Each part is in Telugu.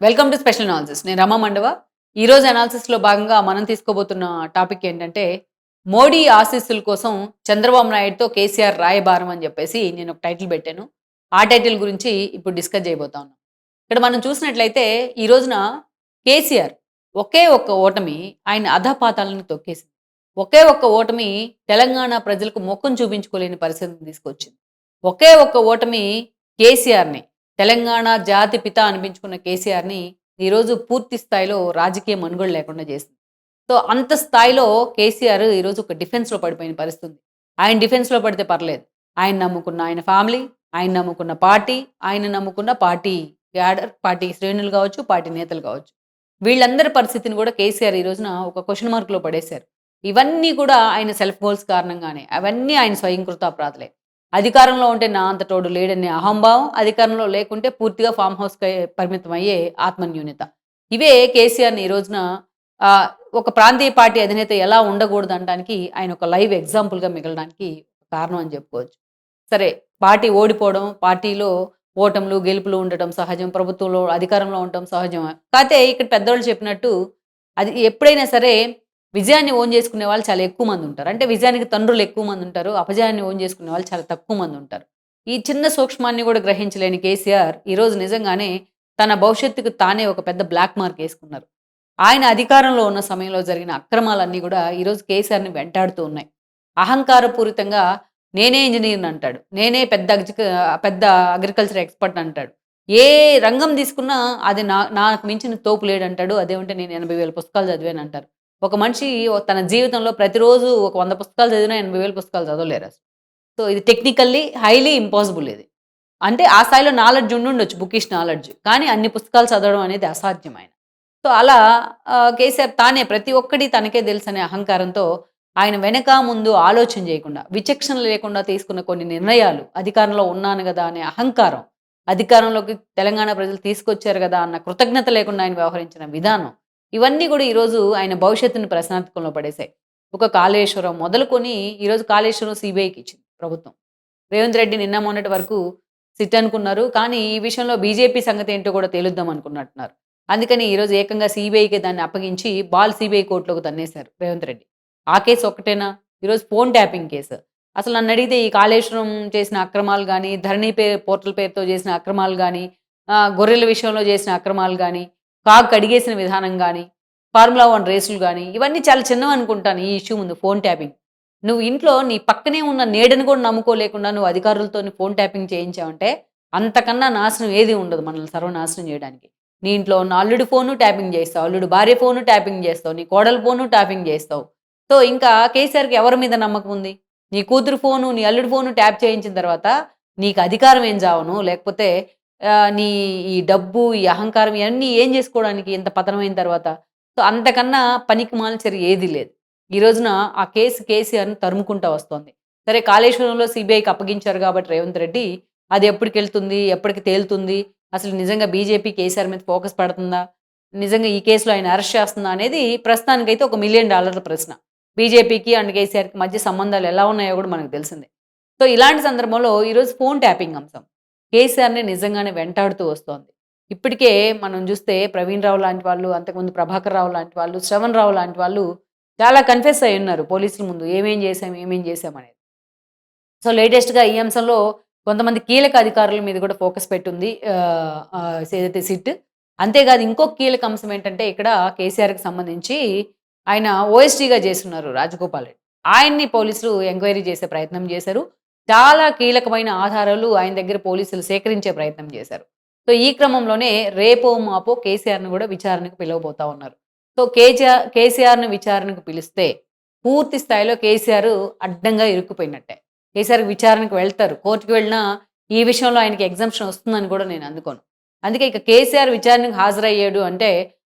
వెల్కమ్ టు స్పెషల్ అనాలిసిస్ నేను రమా మండవ. ఈరోజు అనాలిసిస్లో భాగంగా మనం తీసుకోబోతున్న టాపిక్ ఏంటంటే మోడీ ఆశీస్సుల కోసం చంద్రబాబు నాయుడుతో కేసీఆర్ రాయబారం అని చెప్పేసి నేను ఒక టైటిల్ పెట్టాను. ఆ టైటిల్ గురించి ఇప్పుడు డిస్కస్ చేయబోతా ఉన్నాం. ఇక్కడ మనం చూసినట్లయితే ఈ రోజున కేసీఆర్ ఒకే ఒక్క ఓటమి ఆయన అధపాతాలను తొక్కేసింది. ఒకే ఒక్క ఓటమి తెలంగాణ ప్రజలకు ముఖం చూపించుకోలేని పరిస్థితిని తీసుకొచ్చింది. ఒకే ఒక్క ఓటమి కేసీఆర్ని. తెలంగాణ జాతి పిత అనిపించుకున్న కేసీఆర్ని ఈరోజు పూర్తి స్థాయిలో రాజకీయ మనుగోలు లేకుండా చేసింది. సో అంత స్థాయిలో కేసీఆర్ ఈరోజు ఒక డిఫెన్స్లో పడిపోయిన పరిస్థితి ఆయన డిఫెన్స్లో పడితే పర్లేదు. ఆయన నమ్ముకున్న ఆయన ఫ్యామిలీ ఆయన నమ్ముకున్న పార్టీ ఆయన నమ్ముకున్న పార్టీ క్యాడర్ పార్టీ శ్రేణులు కావచ్చు పార్టీ నేతలు కావచ్చు. వీళ్ళందరి పరిస్థితిని కూడా కేసీఆర్ ఈ రోజున ఒక క్వశ్చన్ మార్క్లో పడేశారు. ఇవన్నీ కూడా ఆయన సెల్ఫ్ గోల్స్ కారణంగానే అవన్నీ ఆయన స్వయంకృత అపరాధలే. అధికారంలో ఉంటే నా అంత తోడు లేడనే అహంభావం అధికారంలో లేకుంటే పూర్తిగా ఫామ్ హౌస్కి పరిమితం అయ్యే ఆత్మన్యూన్యత. ఇవే కేసీఆర్ని ఈ రోజున ఒక ప్రాంతీయ పార్టీ అధినేత ఎలా ఉండకూడదు అనడానికి ఆయన ఒక లైవ్ ఎగ్జాంపుల్గా మిగలడానికి కారణం అని చెప్పుకోవచ్చు. సరే పార్టీ ఓడిపోవడం పార్టీలో ఓటములు గెలుపులు ఉండటం సహజం ప్రభుత్వంలో అధికారంలో ఉండటం సహజం. కాకపోతే ఇక్కడ పెద్దవాళ్ళు చెప్పినట్టు అది ఎప్పుడైనా సరే విజయాన్ని ఓన్ చేసుకునే వాళ్ళు చాలా ఎక్కువ మంది ఉంటారు. అంటే విజయానికి తండ్రులు ఎక్కువ మంది ఉంటారు. అపజయాన్ని ఓన్ చేసుకునే వాళ్ళు చాలా తక్కువ మంది ఉంటారు. ఈ చిన్న సూక్ష్మాన్ని కూడా గ్రహించలేని కేసీఆర్ ఈరోజు నిజంగానే తన భవిష్యత్తుకు తానే ఒక పెద్ద బ్లాక్ మార్క్ వేసుకున్నారు. ఆయన అధికారంలో ఉన్న సమయంలో జరిగిన అక్రమాలన్నీ కూడా ఈరోజు కేసీఆర్ని వెంటాడుతూ ఉన్నాయి. అహంకారపూరితంగా నేనే ఇంజనీర్ని అంటాడు. నేనే పెద్ద పెద్ద అగ్రికల్చర్ ఎక్స్పర్ట్ అంటాడు. ఏ రంగం తీసుకున్నా అది నా నాకు మించిన తోపు లేడంటాడు. అదేమంటే నేను ఎనభై వేల పుస్తకాలు చదివాను అంటారు. ఒక మనిషి తన జీవితంలో ప్రతిరోజు ఒక వంద పుస్తకాలు చదివినా ఎనభై వేల పుస్తకాలు చదవలేరు అసలు. సో ఇది టెక్నికల్లీ హైలీ ఇంపాసిబుల్ ఇది. అంటే ఆ స్థాయిలో నాలెడ్జ్ ఉండి ఉండొచ్చు బుకిష్ నాలెడ్జ్ కానీ అన్ని పుస్తకాలు చదవడం అనేది అసాధ్యమైన. సో అలా కేసీఆర్ తానే ప్రతి ఒక్కటి తనకే తెలుసు అనే అహంకారంతో ఆయన వెనక ముందు ఆలోచన చేయకుండా విచక్షణ లేకుండా తీసుకున్న కొన్ని నిర్ణయాలు అధికారంలో ఉన్నాను కదా అనే అహంకారం అధికారంలోకి తెలంగాణ ప్రజలు తీసుకొచ్చారు కదా అన్న కృతజ్ఞత లేకుండా ఆయన వ్యవహరించిన విధానం ఇవన్నీ కూడా ఈరోజు ఆయన భవిష్యత్తును ప్రశ్నార్థకంలో పడేశాయి. ఒక కాళేశ్వరం మొదలుకొని ఈరోజు కాళేశ్వరం సిబిఐకి ఇచ్చింది ప్రభుత్వం. రేవంత్ రెడ్డి నిన్న మొన్నటి వరకు సిట్ అనుకున్నారు. కానీ ఈ విషయంలో బీజేపీ సంగతి ఏంటో కూడా తేలుద్దాం అనుకున్నట్టున్నారు. అందుకని ఈరోజు ఏకంగా సిబిఐకి దాన్ని అప్పగించి బాల్ సిబిఐ కోర్టులోకి తన్నేశారు రేవంత్ రెడ్డి. ఆ కేసు ఒక్కటేనా? ఈరోజు ఫోన్ ట్యాపింగ్ కేసు. అసలు నన్ను అడిగితే ఈ కాళేశ్వరం చేసిన అక్రమాలు కానీ ధరణి పే పోర్టల్ పేరుతో చేసిన అక్రమాలు కానీ గొర్రెల విషయంలో చేసిన అక్రమాలు కానీ కాగ్ కడిగేసిన విధానం కానీ ఫార్ములా వన్ రేసులు కానీ ఇవన్నీ చాలా చిన్నవి అనుకుంటాను ఈ ఇష్యూ ముందు ఫోన్ ట్యాపింగ్. నువ్వు ఇంట్లో నీ పక్కనే ఉన్న నీడని కూడా నమ్ముకోలేకుండా నువ్వు అధికారులతో ఫోన్ ట్యాపింగ్ చేయించావంటే అంతకన్నా నాశనం ఏది ఉండదు మనల్ని సర్వనాశనం చేయడానికి. నీ ఇంట్లో ఉన్న అల్లుడి ఫోను ట్యాపింగ్ చేస్తావు అల్లుడు భార్య ఫోను ట్యాపింగ్ చేస్తావు నీ కోడల ఫోను ట్యాపింగ్ చేస్తావు. సో ఇంకా కేసీఆర్కి ఎవరి మీద నమ్మకం ఉంది? నీ కూతురు ఫోను నీ అల్లుడి ఫోను ట్యాప్ చేయించిన తర్వాత నీకు అధికారం ఏం చావను లేకపోతే నీ ఈ డబ్బు ఈ అహంకారం ఇవన్నీ ఏం చేసుకోవడానికి ఇంత పతనమైన తర్వాత? సో అంతకన్నా పనికి మాల్చరి ఏది లేదు. ఈ రోజున ఆ కేసు కేసీఆర్ని తరుముకుంటా వస్తోంది. సరే కాళేశ్వరంలో సిబిఐకి అప్పగించారు కాబట్టి రేవంత్ రెడ్డి అది ఎప్పటికి వెళ్తుంది ఎప్పటికి తేలుతుంది అసలు నిజంగా బీజేపీ కేసీఆర్ మీద ఫోకస్ పడుతుందా నిజంగా ఈ కేసులో ఆయన అరెస్ట్ చేస్తుందా అనేది ప్రస్తుతానికైతే ఒక మిలియన్ డాలర్ల ప్రశ్న. బీజేపీకి అండ్ కేసీఆర్కి మధ్య సంబంధాలు ఎలా ఉన్నాయో కూడా మనకు తెలిసిందే. సో ఇలాంటి సందర్భంలో ఈరోజు ఫోన్ ట్యాపింగ్ అంశం. కేసీఆర్ని నిజంగానే వెంటాడుతూ వస్తోంది. ఇప్పటికే మనం చూస్తే ప్రవీణ్ రావు లాంటి వాళ్ళు అంతకుముందు ప్రభాకర్ రావు లాంటి వాళ్ళు శ్రవణ్ రావు లాంటి వాళ్ళు చాలా కన్ఫెస్ అయి ఉన్నారు పోలీసుల ముందు. ఏమేం చేశాం ఏమేం చేశాం అనేది. సో లేటెస్ట్గా ఈ అంశంలో కొంతమంది కీలక అధికారుల మీద కూడా ఫోకస్ పెట్టుంది. ఏదైతే సిట్. అంతేకాదు ఇంకో కీలక అంశం ఏంటంటే ఇక్కడ కేసీఆర్కి సంబంధించి ఆయన ఓఎస్టీగా చేస్తున్నారు రాజగోపాల్ రెడ్డి. ఆయన్ని పోలీసులు ఎంక్వైరీ చేసే ప్రయత్నం చేశారు. చాలా కీలకమైన ఆధారాలు ఆయన దగ్గర పోలీసులు సేకరించే ప్రయత్నం చేశారు. సో ఈ క్రమంలోనే రేపో మాపో కేసీఆర్ను కూడా విచారణకు పిలవబోతా ఉన్నారు. సో కేసీఆర్ కేసీఆర్ను విచారణకు పిలిస్తే పూర్తి స్థాయిలో కేసీఆర్ అడ్డంగా ఇరుక్కుపోయినట్టే. కేసీఆర్ విచారణకు వెళ్తారు. కోర్టుకు వెళ్ళినా ఈ విషయంలో ఆయనకి ఎగ్జామ్షన్ వస్తుందని కూడా నేను అందుకోను. అందుకే ఇక కేసీఆర్ విచారణకు హాజరయ్యాడు అంటే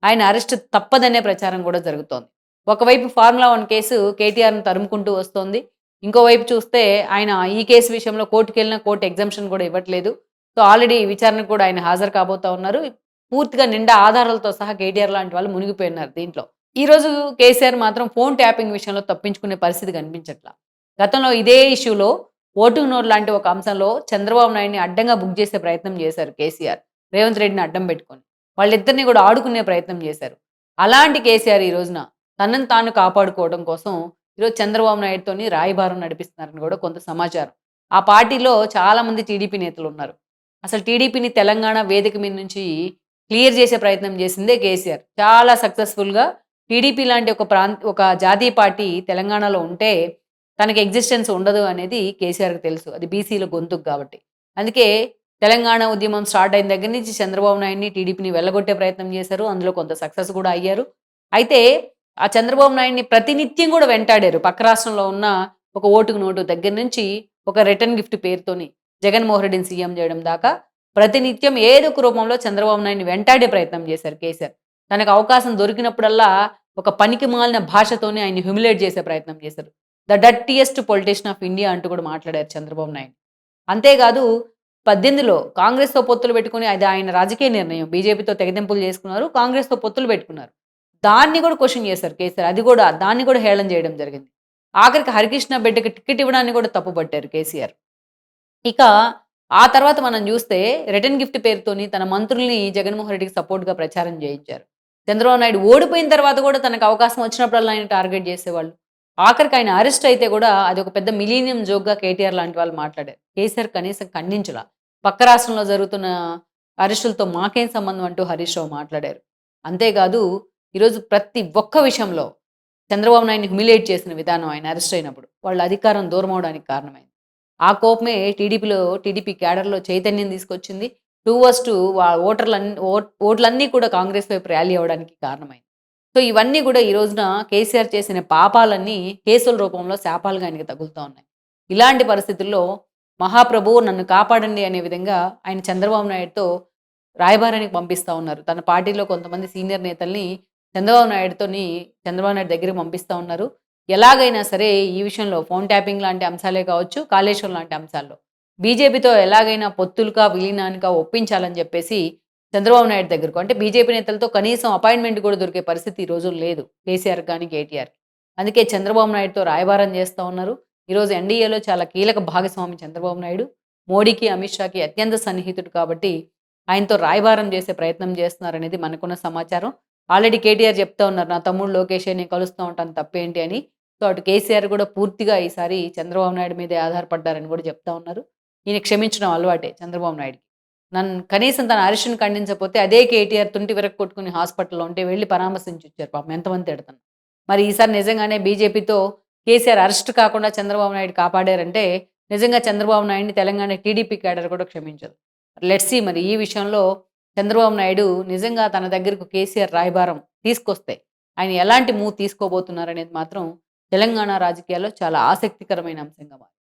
ఆయన అరెస్ట్ తప్పదనే ప్రచారం కూడా జరుగుతోంది. ఒకవైపు ఫార్ములా వన్ కేసు కేటీఆర్ను తరుముకుంటూ వస్తోంది. ఇంకోవైపు చూస్తే ఆయన ఈ కేసు విషయంలో కోర్టుకు వెళ్ళినా కోర్టు ఎగ్జామ్షన్ కూడా ఇవ్వట్లేదు. సో ఆల్రెడీ విచారణకు కూడా ఆయన హాజరు కాబోతా ఉన్నారు. పూర్తిగా నిండా ఆధారాలతో సహా కేటీఆర్ లాంటి వాళ్ళు మునిగిపోయినారు దీంట్లో. ఈ రోజు కేసీఆర్ మాత్రం ఫోన్ ట్యాపింగ్ విషయంలో తప్పించుకునే పరిస్థితి కనిపించట్లా. గతంలో ఇదే ఇష్యూలో ఓటు నోట్ లాంటి ఒక అంశంలో చంద్రబాబు నాయుడిని అడ్డంగా బుక్ చేసే ప్రయత్నం చేశారు కేసీఆర్. రేవంత్ రెడ్డిని అడ్డం పెట్టుకొని. వాళ్ళిద్దరిని కూడా ఆడుకునే ప్రయత్నం చేశారు. అలాంటి కేసీఆర్ ఈ రోజున తనను తాను కాపాడుకోవడం కోసం ఈరోజు చంద్రబాబు నాయుడుతోని రాయబారం నడిపిస్తున్నారని కూడా కొంత సమాచారం. ఆ పార్టీలో చాలామంది టీడీపీ నేతలు ఉన్నారు. అసలు టీడీపీని తెలంగాణ వేదిక మీద నుంచి క్లియర్ చేసే ప్రయత్నం చేసిందే కేసీఆర్. చాలా సక్సెస్ఫుల్గా టీడీపీ లాంటి ఒక ప్రాంత ఒక జాతీయ పార్టీ తెలంగాణలో ఉంటే తనకి ఎగ్జిస్టెన్స్ ఉండదు అనేది కేసీఆర్కి తెలుసు. అది బీసీల గొంతుకు కాబట్టి. అందుకే తెలంగాణ ఉద్యమం స్టార్ట్ అయిన దగ్గర నుంచి చంద్రబాబు నాయుడిని టీడీపీని వెళ్ళగొట్టే ప్రయత్నం చేశారు. అందులో కొంత సక్సెస్ కూడా అయ్యారు. అయితే ఆ చంద్రబాబు నాయుడిని ప్రతినిత్యం కూడా వెంటాడారు. పక్క రాష్ట్రంలో ఉన్న ఒక ఓటుకు నోటు దగ్గర నుంచి ఒక రిటర్న్ గిఫ్ట్ పేరుతోని జగన్మోహన్ రెడ్డిని సీఎం చేయడం దాకా ప్రతినిత్యం ఏదో ఒక రూపంలో చంద్రబాబు నాయుడిని వెంటాడే ప్రయత్నం చేశారు కేసీఆర్. తనకు అవకాశం దొరికినప్పుడల్లా ఒక పనికి మాలిన భాషతోనే ఆయన్ని హ్యూమిలేట్ చేసే ప్రయత్నం చేశారు. The dirtiest politician of India అంటూ కూడా మాట్లాడారు చంద్రబాబు నాయుడు. అంతేకాదు పద్దెనిమిదిలో కాంగ్రెస్తో పొత్తులు పెట్టుకుని అది ఆయన రాజకీయ నిర్ణయం. బీజేపీతో తెగదింపులు చేసుకున్నారు కాంగ్రెస్తో పొత్తులు పెట్టుకున్నారు. దాన్ని కూడా క్వశ్చన్ చేశారు కేసీఆర్. అది కూడా దాన్ని కూడా హేళన చేయడం జరిగింది. ఆఖరికి హరికృష్ణ బిడ్డకి టికెట్ ఇవ్వడాన్ని కూడా తప్పుపట్టారు కేసీఆర్. ఇక ఆ తర్వాత మనం చూస్తే రిటర్న్ గిఫ్ట్ పేరుతోని తన మంత్రుల్ని జగన్మోహన్ రెడ్డికి సపోర్ట్గా ప్రచారం చేయించారు. చంద్రబాబు నాయుడు ఓడిపోయిన తర్వాత కూడా తనకు అవకాశం వచ్చినప్పుడల్లా ఆయన టార్గెట్ చేసేవాళ్ళు. ఆఖరికి ఆయన అరెస్ట్ అయితే కూడా అది ఒక పెద్ద మిలీనియం జోక్గా కేటీఆర్ లాంటి వాళ్ళు మాట్లాడారు. కేసీఆర్ కనీసం ఖండించలా. పక్క రాష్ట్రంలో జరుగుతున్న అరెస్టులతో మాకేం సంబంధం అంటూ హరీష్ రావు మాట్లాడారు. అంతేకాదు ఈరోజు ప్రతి ఒక్క విషయంలో చంద్రబాబు నాయుడిని హ్యుమిలేట్ చేసిన విధానం ఆయన అరెస్ట్ అయినప్పుడు వాళ్ళ అధికారం దూరం అవడానికి కారణమైంది. ఆ కోపమే టీడీపీలో టీడీపీ క్యాడర్లో చైతన్యం తీసుకొచ్చింది. టూ వర్స్ టూ ఓటర్లన్నీ ఓట్లన్నీ కూడా కాంగ్రెస్ వైపు ర్యాలీ అవ్వడానికి కారణమైంది. సో ఇవన్నీ కూడా ఈ రోజున కేసీఆర్ చేసిన పాపాలన్నీ కేసుల రూపంలో శాపాలుగా ఆయనకి తగులుతూ ఉన్నాయి. ఇలాంటి పరిస్థితుల్లో మహాప్రభువు నన్ను కాపాడండి అనే విధంగా ఆయన చంద్రబాబు నాయుడుతో రాయబారానికి పంపిస్తూ ఉన్నారు. తన పార్టీలో కొంతమంది సీనియర్ నేతల్ని చంద్రబాబు నాయుడుతోని చంద్రబాబు నాయుడు దగ్గరికి పంపిస్తూ ఉన్నారు. ఎలాగైనా సరే ఈ విషయంలో ఫోన్ ట్యాపింగ్ లాంటి అంశాలే కావచ్చు కాళేశ్వరం లాంటి అంశాల్లో. బీజేపీతో ఎలాగైనా పొత్తులుగా విలీనానికా ఒప్పించాలని చెప్పేసి చంద్రబాబు నాయుడు దగ్గరకు అంటే బీజేపీ నేతలతో కనీసం అపాయింట్మెంట్ కూడా దొరికే పరిస్థితి ఈ రోజు లేదు కేసీఆర్ కానీ కేటీఆర్ అందుకే చంద్రబాబు నాయుడుతో రాయబారం చేస్తూ ఉన్నారు. ఈరోజు ఎన్డీఏలో చాలా కీలక భాగస్వామి చంద్రబాబు నాయుడు. మోడీకి అమిత్ షాకి అత్యంత సన్నిహితుడు కాబట్టి ఆయనతో రాయబారం చేసే ప్రయత్నం చేస్తున్నారనేది మనకున్న సమాచారం. ఆల్రెడీ కేటీఆర్ చెప్తా ఉన్నారు నా తమ్ముడు లోకేష్ నేను కలుస్తూ ఉంటాను తప్పేంటి అని. సో అటు కేసీఆర్ కూడా పూర్తిగా ఈసారి చంద్రబాబు నాయుడు మీదే ఆధారపడ్డారని కూడా చెప్తా ఉన్నారు. ఈయన క్షమించడం అలవాటే చంద్రబాబు నాయుడుకి. నన్ను కనీసం తన అరెస్ట్ని ఖండించకపోతే అదే కేటీఆర్ తుంటి వెరక్ కొట్టుకుని హాస్పిటల్లో ఉంటే వెళ్ళి పరామర్శించి వచ్చారు పాపం. ఎంతమంది తిడతాను. మరి ఈసారి నిజంగానే బీజేపీతో కేసీఆర్ అరెస్ట్ కాకుండా చంద్రబాబు నాయుడు కాపాడారంటే నిజంగా చంద్రబాబు నాయుడిని తెలంగాణ టీడీపీ క్యాడర్ కూడా క్షమించదు. లెట్సీ మరి ఈ విషయంలో చంద్రబాబు నాయుడు నిజంగా తన దగ్గరకు కేసీఆర్ రాయబారం తీసుకొస్తే ఆయన ఎలాంటి మూవ్ తీసుకోబోతున్నారనేది మాత్రం తెలంగాణ రాజకీయాల్లో చాలా ఆసక్తికరమైన అంశంగా మారింది.